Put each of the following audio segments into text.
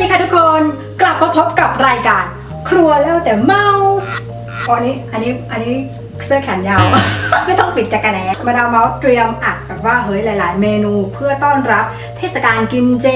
ดีค่ะทุกคนกลับมาพบกับรายการ ครัวแล้วแต่เมาอ๋ออันนี้อันนี้อันนี้เสื้อแขนยาว ไม่ต้องปิดจักรแล้มาดามเมาส์เตรียมอัดแบบว่าเฮ้ยหลาย ๆ เมนูเพื่อต้อนรับเทศกาลกินเจ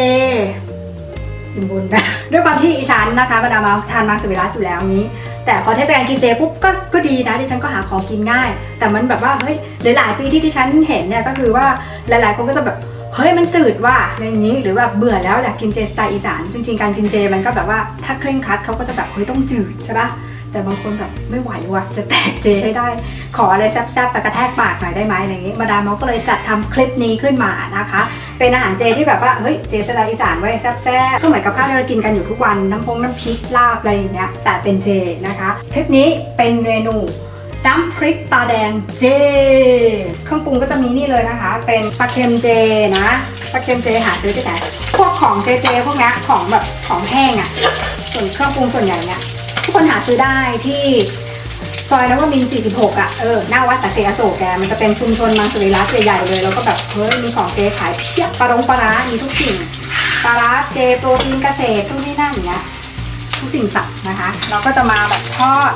อิ่มบุญนะด้วยความที่อีฉันนะคะมาดามเมาส์ทานมาสวิรัตอยู่แล้วนี้ แต่พอเทศกาลกินเจปุ๊บก็ก็ดีนะที่ฉันก็หาของกินง่าย แต่มันแบบว่าเฮ้ยหลาย ๆ ปีที่ที่ฉันเห็นเนี่ยก็คือว่าหลาย ๆ คนก็จะแบบ เฮ้ยมันจืดว่ะอะไรอย่างนี้หรือแบบเบื่อแล้วอยากกินเจสไตล์อีสานจริงๆการกินเจมันก็แบบว่าถ้าเคร่งครัดเขาก็จะแบบเฮ้ยต้องจืดใช่ปะแต่บางคนแบบไม่ไหวว่ะจะแตกเจให้ได้ ขออะไรแซ่บๆไปกระแทกปากหน่อยได้ไหมอะไรอย่างนี้มาดามมาก็เลยจัดทำคลิปนี้ขึ้นมานะคะ เป็นอาหารเจที่แบบว่าเฮ้ยเจสไตล์อีสานไว้แซ่บๆก็เหมือนกับข้าวที่เรากินกันอยู่ทุกวันน้ำพงน้ำพริกลาบอะไรอย่างเงี้ยแต่เป็นเจนะคะ คลิปนี้เป็นเมนู น้ำพริกตาแดงเจ เครื่องปรุงก็จะมีนี่เลยนะคะ เป็นปลาเค็มเจนะปลาเค็มเจหาซื้อที่ไหนพวกของเจเจพวกนี้ของแบบของแห้งอะ่ะ ส่วนเครื่องปรุงส่วนใหญ่เนี่ยทุกคนหาซื้อได้ที่ซอยนวมินทร์46 อะ เออ หน้าวัดสันติอโศกแก มันจะเป็นชุมชนมังสวิรัตใหญ่ๆเลย แล้วก็แบบ เฮ้ย มีของเจขายเพียบปลารงปลาร้ามีทุกสิ่ง ปลาร้าเจโปรตีนเกษตรทุกนี่นั่นอย่างเงี้ย ทุกสิ่งสับนะคะ เราก็จะมาแบบทอด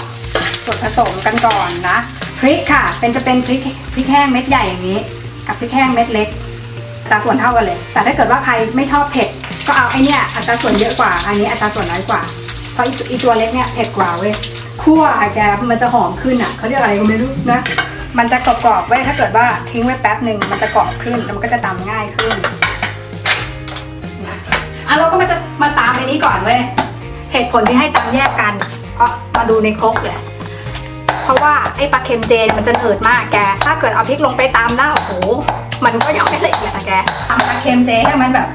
ผสมกันก่อนนะพริกค่ะ เป็นจะเป็นพริกพริกแห้งเม็ดใหญ่อย่างนี้ กับพริกแห้งเม็ดเล็กอัตราส่วนเท่ากันเลย แต่ถ้าเกิดว่าใครไม่ชอบเผ็ด ก็เอาไอเนี้ยอัตราส่วนเยอะกว่า อันนี้อัตราส่วนน้อยกว่า เพราะอีตัวเล็กเนี่ยเผ็ดกว่าเว้ยคั่วอแกมันจะหอมขึ้นอะเขาเรียกอะไรก็ไม่รู้นะ มันจะกรอบๆไว้ยถ้าเกิดว่าทิ้งไว้แป๊บหนึ่งมันจะกรอบขึ้นแล้วมันก็จะตำง่ายขึ้นอะเราก็มาจะมาตามในนี้ก่อนเว้ยเหตุผลที่ให้ตำแยกกันเพราะมาดูในครกเลย เพราะว่าไอ้ปลาเค็มเจนมันจะหนืดมากแก ถ้าเกิดเอาพริกลงไปตามหน้าโอ้โหมันก็ยังไม่ละเอียดอะแกทำปลาเค็มเจให้มันแบบ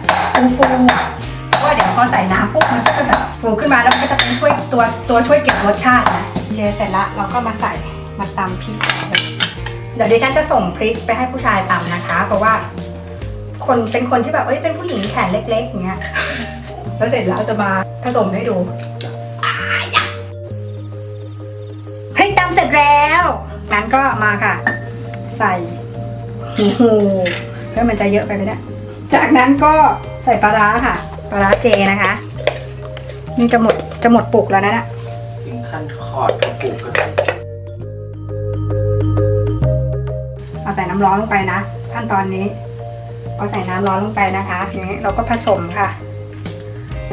ฟูๆเพราะว่าเดี๋ยวพอใส่น้ำปุ๊บมันก็จะแบบฟูขึ้นมาแล้วมันก็จะเป็นช่วยตัวตัวช่วยเก็บรสชาตินะเจเสร็จละเราก็มาใส่มาตำพริกเดี๋ยวดิฉันจะส่งพริกไปให้ผู้ชายตำนะคะ เพราะว่า คนเป็นคนที่แบบเอ้ยเป็นผู้หญิงแขนเล็กๆอย่างเงี้ยแล้วเสร็จแล้วจะมาผสมให้ดู แล้วงั้นก็มาค่ะ ใส่หูหูเพื่อมันจะเยอะไปไหมเนี่ยจากนั้นก็ใส่ปลาร้าค่ะปลาร้าเจนะคะ นี่จะหมดจะหมดปุกแล้วนะน่ะถึงขั้นขอดกระปุกกันเอาใส่น้ำร้อนลงไปนะขั้นตอนนี้เอาใส่น้ำร้อนลงไปนะคะทีนี้เราก็ผสมค่ะ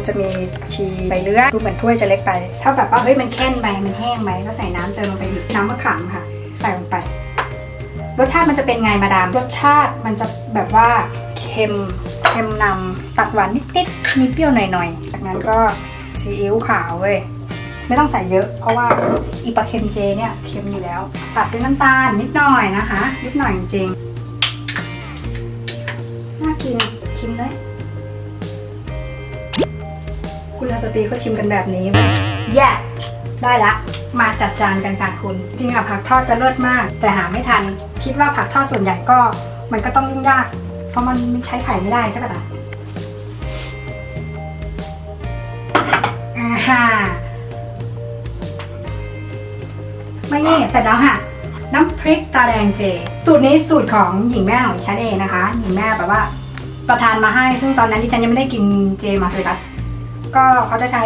มันจะมีชีใบเลือดดูเหมือนถ้วยจะเล็กไป ถ้าแบบว่าเฮ้ยมันแค่นไปมันแห้งไปก็ใส่น้ำเติมลงไปอีกน้ำมะขามค่ะ ใส่ลงไป รสชาติมันจะเป็นไงมาดาม รสชาติมันจะแบบว่าเค็มเค็มนำตัดหวานนิดๆมีเปรี้ยวหน่อยๆจากนั้นก็ซีอิ๊วขาวเว้ยไม่ต้องใส่เยอะ เพราะว่าอีปลาเค็มเจเนี่ยเค็มอยู่แล้ว ตัดด้วยน้ำตาลนิดหน่อยนะคะ นิดหน่อยจริงๆน่ากินชิมเลย คุณลาสตรีก็ชิมกันแบบนี้ แย่ ได้ละ มาจัดจานกันค่ะคุณ จริงอะผักทอดจะเลิศมาก แต่หาไม่ทัน คิดว่าผักทอดส่วนใหญ่ก็ มันก็ต้องยุ่งยาก เพราะมันใช้ไข่ไม่ได้ใช่ปะล่ะอ่าฮะไม่นี่เสร็จแล้วค่ะน้ำพริกตาแดงเจ สูตรนี้สูตรของหญิงแม่ของฉันเองนะคะ หญิงแม่แบบว่า ประทานมาให้ ซึ่งตอนนั้นดิฉันยังไม่ได้กินเจมาเลยครับ ก็เขาจะใช้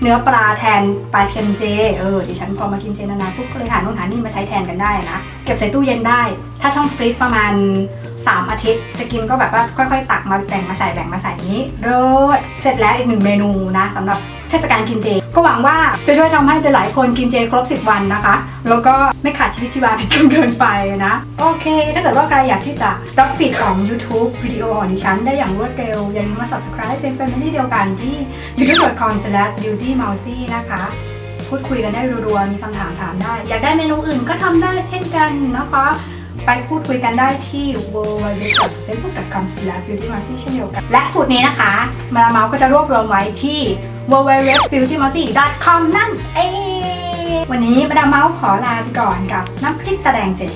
เนื้อปลาแทนปลาเค็มเจ เออดิฉันพอมากินเจนานๆปุ๊บก็เลยหาโน่นหานี่มาใช้แทนกันได้นะ เก็บใส่ตู้เย็นได้ ถ้าช่องฟรีซประมาณ 3 อาทิตย์ จะกินก็แบบว่าค่อยๆ ตักมาแบ่งมาใส่แบ่งมาใส่นี้เลิศเสร็จแล้วอีกหนึ่งเมนูนะสำหรับเทศกาลกินเจ ก็หวังว่าจะช่วยทำให้หลายคนกินเจครบ 10 วันนะคะ แล้วก็ไม่ขาดชีวิตชีวาไปจนเกินไปนะ โอเค ถ้าเกิดว่าใครอยากที่จะรับฟีดของ YouTube วิดีโอของดิฉันได้อย่างรวดเร็ว อย่าลืมมา subscribe เป็น family เดียวกันที่ youtube.com/beautymousy นะคะ พูดคุยกันได้รัวๆมีคำถามถามได้ อยากได้เมนูอื่นก็ทำได้เช่นกันนะคะไปพูดคุยกันได้ที่ www.facebook.com/beautymousy เช่นเดียวกัน และสูตรนี้นะคะ มาราเมาส์ก็จะรวบรวมไว้ที่ www.beautymousy.com นั่นเองวันนี้มาดามเมาส์ขอลาไปก่อนกับน้ำพริกตะแดงเจ็ด